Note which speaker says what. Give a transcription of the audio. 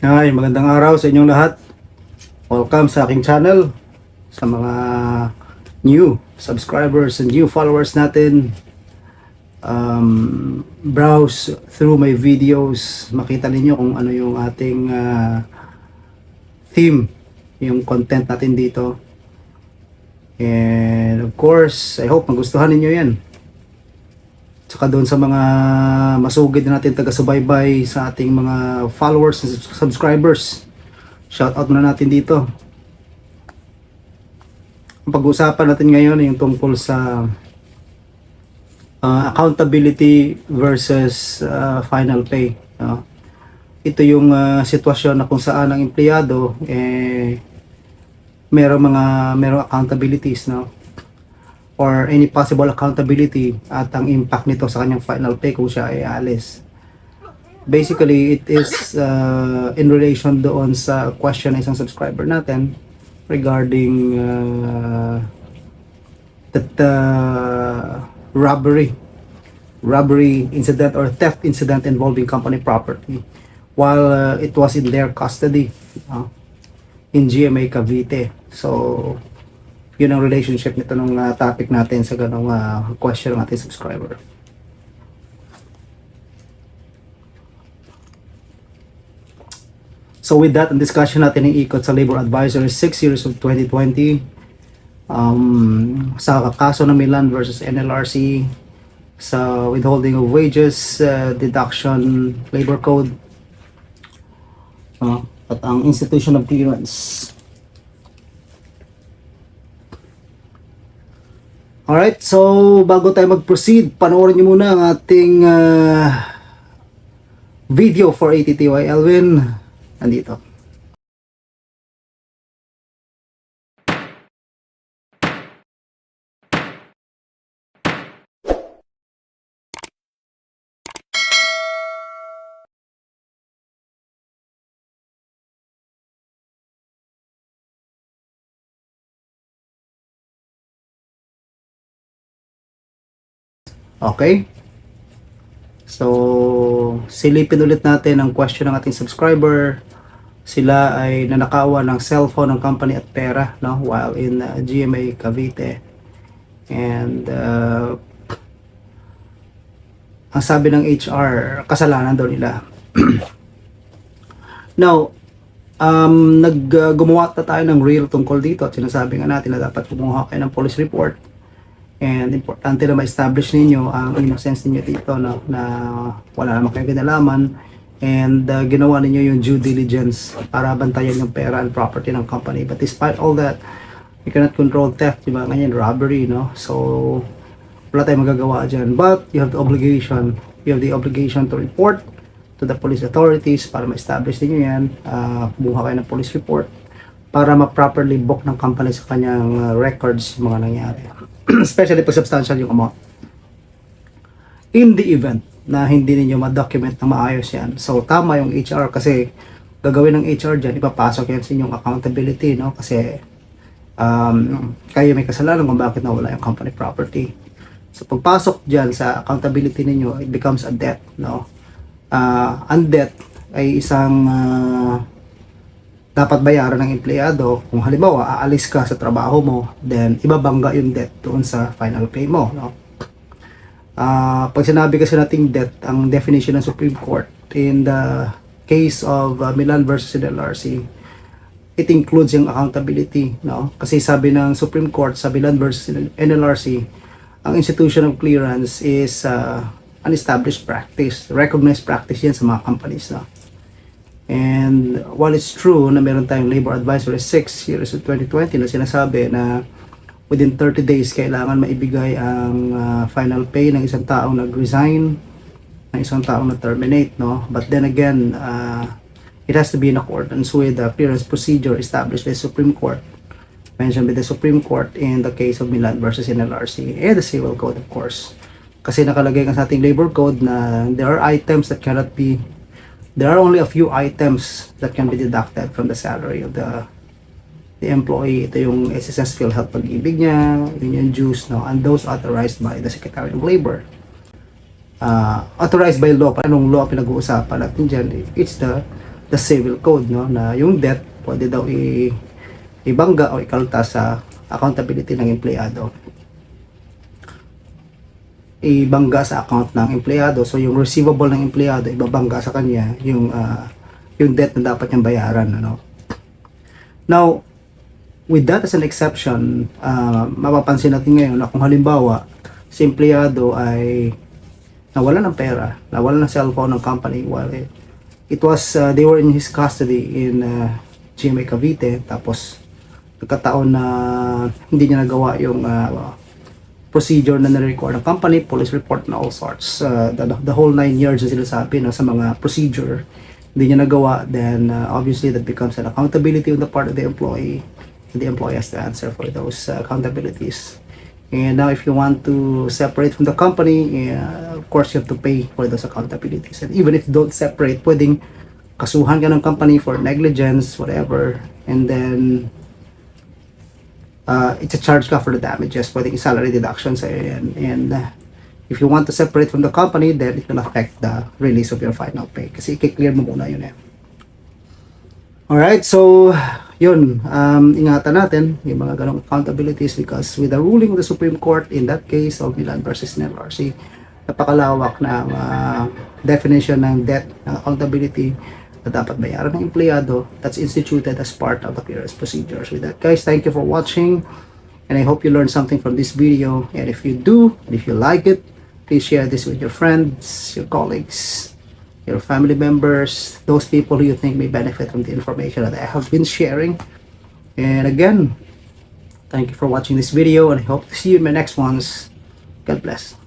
Speaker 1: Hi, magandang araw sa inyong lahat. Welcome sa aking channel. Sa mga new subscribers and new followers natin. Um, browse through my videos. Makita ninyo kung ano yung ating ah, theme, yung content natin dito. And of course, I hope magustuhan ninyo yan. Tsaka doon sa mga masugid na natin taga-subaybay sa ating mga followers and subscribers. Shout out muna natin dito. Pag-uusapan natin ngayon ay yung tungkol sa uh, accountability versus uh, final pay. no? Ito yung uh, sitwasyon na kung saan ang empleyado eh merong mga merong accountabilities no or any possible accountability at ang impact nito sa kanyang final pay kung siya ay alis. Basically, it is uh, in relation doon sa question ng isang subscriber natin regarding uh, that uh, robbery robbery incident or theft incident involving company property while uh, it was in their custody uh, in GMA Cavite. So, yun ang relationship nito nung uh, topic natin sa ganong uh, question ng ating subscriber. So with that, ang discussion natin ng ikot sa Labor Advisor 6 years of 2020 um, sa kaso ng Milan versus NLRC sa withholding of wages, uh, deduction, labor code, uh, at ang institution of clearance. Alright, so bago tayo mag-proceed, panoorin niyo muna ang ating uh, video for ATTY Elvin. Nandito. Okay? So, silipin ulit natin ang question ng ating subscriber. Sila ay nanakawan ng cellphone ng company at pera no, while in uh, GMA Cavite. And uh, ang sabi ng HR, kasalanan daw nila. Now, um, nag, uh, gumawa na tayo ng real tungkol dito at sinasabi nga natin na dapat kumuha kayo ng police report And importante na ma-establish ninyo ang innocence ninyo dito no, na wala naman kayo kinalaman and uh, ginawa ninyo yung due diligence para bantayan yung pera and property ng company. But despite all that, you cannot control theft, di ba? Ganyan, robbery, no? So, wala tayong magagawa dyan. But, you have the obligation, you have the obligation to report to the police authorities para ma-establish ninyo yan. Uh, kumuha kayo ng police report para ma-properly book ng company sa kanyang uh, records mga nangyari. Especially pag substantial yung amount. In the event na hindi ninyo ma-document na maayos yan. So, tama yung HR kasi gagawin ng HR dyan, ipapasok yan sa inyong accountability, no? Kasi um, kayo may kasalanan kung bakit nawala yung company property. So, pagpasok dyan sa accountability ninyo, it becomes a debt, no? Uh, ang debt ay isang uh, dapat bayaran ng empleyado. Kung halimbawa aalis ka sa trabaho mo then ibabangga yung debt doon sa final pay mo no? Ah, pag sinabi kasi nating debt ang definition ng Supreme Court in the case of uh, Milan versus LRC it includes yung accountability no? Kasi sabi ng Supreme Court sa Milan versus NLRC ang institution of clearance is uh, an established practice recognized practice yan sa mga companies no And while it's true na meron tayong labor advisory 6 years of 2020 na sinasabi na within 30 days kailangan maibigay ang uh, final pay ng isang taong nag-resign, ng isang taong na-terminate, no? But then again, uh, it has to be in accordance with the clearance procedure established by the Supreme Court, mentioned by the Supreme Court in the case of Milan versus NLRC and the Civil Code, of course. Kasi nakalagay nga sa ating labor code na there are items that cannot be there are only a few items that can be deducted from the salary of the the employee. Ito yung SSS PhilHealth pag-ibig niya, yun yung dues, no? And those authorized by the Secretary of Labor. Uh, authorized by law, anong law pinag-uusapan natin dyan? It's the the civil code no na yung debt pwede daw i ibangga o ikalta sa accountability ng empleyado ibangga sa account ng empleyado. So yung receivable ng empleyado ibabangga sa kanya yung ah, yung debt na dapat niyang bayaran ano. Now with that as an exception ah, mapapansin natin ngayon na kung halimbawa si empleyado ay nawala ng pera nawala ng cellphone ng company while it, it was uh, they were in his custody in uh, GMA Cavite. Tapos nagkataon na hindi niya nagawa yung uh, procedure na na-record ng company, police report na all sorts. Uh, the, the whole nine years na sinasabi no, sa mga procedure, hindi niya nagawa, then uh, obviously that becomes an accountability on the part of the employee. The employee has to answer for those uh, accountabilities. And now if you want to separate from the company, uh, of course you have to pay for those accountabilities. And even if you don't separate, pwedeng kasuhan ka ng company for negligence, whatever. And then uh, it's a charge ka for the damages, pwedeng salary deduction sa yan. And uh, if you want to separate from the company, then it will affect the release of your final pay. Kasi i-clear mo muna yun eh. Alright, so yun, um, ingatan natin yung mga ganong accountabilities because with the ruling of the Supreme Court in that case of Milan versus NLRC, napakalawak na uh, definition ng debt, ng accountability na dapat bayaran ng empleyado that's instituted as part of the clearance procedures. With that, guys, thank you for watching and I hope you learned something from this video. And if you do, and if you like it, please share this with your friends, your colleagues, your family members, those people who you think may benefit from the information that I have been sharing. And again, thank you for watching this video and I hope to see you in my next ones. God bless.